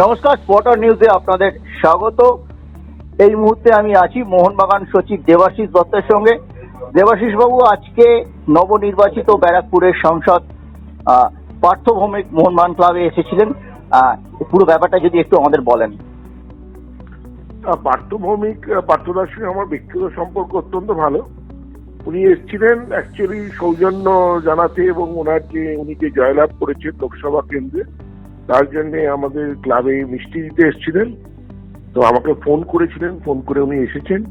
নমস্কার স্পটার নিউজে আপনাদের স্বাগত। এই মুহূর্তে আমি আছি মোহনবাগান সচিব দেবাশিস দত্তের সঙ্গে। দেবাশিস বাবু আজকে নবনির্বাচিত ব্যারাকপুরের সংসদ আহ, পার্থ ভৌমিক মোহনবাগান ক্লাবে এসেছিলেন। পুরো ব্যাপারটা যদি একটু আমাদের বলেন। আহ, পার্থ ভৌমিক পার্থদার সঙ্গে আমার ব্যক্তিগত সম্পর্ক অত্যন্ত ভালো। উনি এসেছিলেন অ্যাকচুয়ালি সৌজন্য জানাতে এবং ওনার যে উনি যে জয়লাভ করেছেন লোকসভা কেন্দ্রে তার জন্য আমাদের ক্লাবে মিষ্টি দিতে এসেছিলেন। তো আমাকে ফোন করেছিলেন, ফোন করে উনি এসেছেন।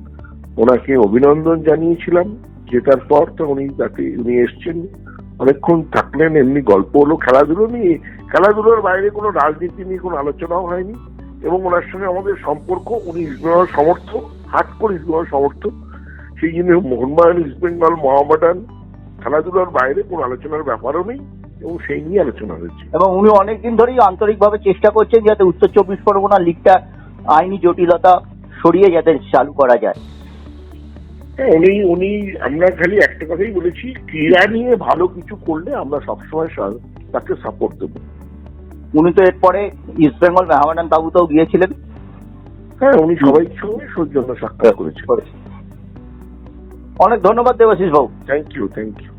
ওনাকে অভিনন্দন জানিয়েছিলাম। জেতার পর তো উনি তাকে, উনি এসছেন। অনেকক্ষণ থাকলেন, এমনি গল্প হলো, খেলাধুলো নিয়ে। খেলাধুলোর বাইরে কোনো রাজনীতি নিয়ে কোনো আলোচনাও হয়নি। এবং ওনার সঙ্গে আমাদের সম্পর্ক, উনি ইস্টবেঙ্গল সমর্থক হাট করে ইস্টবেঙ্গল সমর্থক। সেই জন্য মোহনবাগান ইস্টবেঙ্গল মহামেডান, খেলাধুলার বাইরে কোনো আলোচনার ব্যাপারও নেই। এবং সেই নিয়ে আলোচনা হয়েছে এবং উনি অনেকদিন ধরেই আন্তরিকভাবে চেষ্টা করছেন যাতে উত্তর চব্বিশ পরগনা লিগটা আইনি জটিলতা সরিয়ে যাতে চালু করা যায়। হ্যাঁ উনি উনি আমরা খালি একটা কথাই বলেছি ক্রীড়া নিয়ে ভালো কিছু করলে আমরা সবসময় তাকে সাপোর্ট দেবো। উনি তো এরপরে ইস্টবেঙ্গল মেহামাডান তাবুতেও গিয়েছিলেন। হ্যাঁ উনি সবাই সঙ্গে সৌজন্য সাক্ষাৎ করেছেন। অনেক ধন্যবাদ দেবাশিস বাবু। Thank you thank you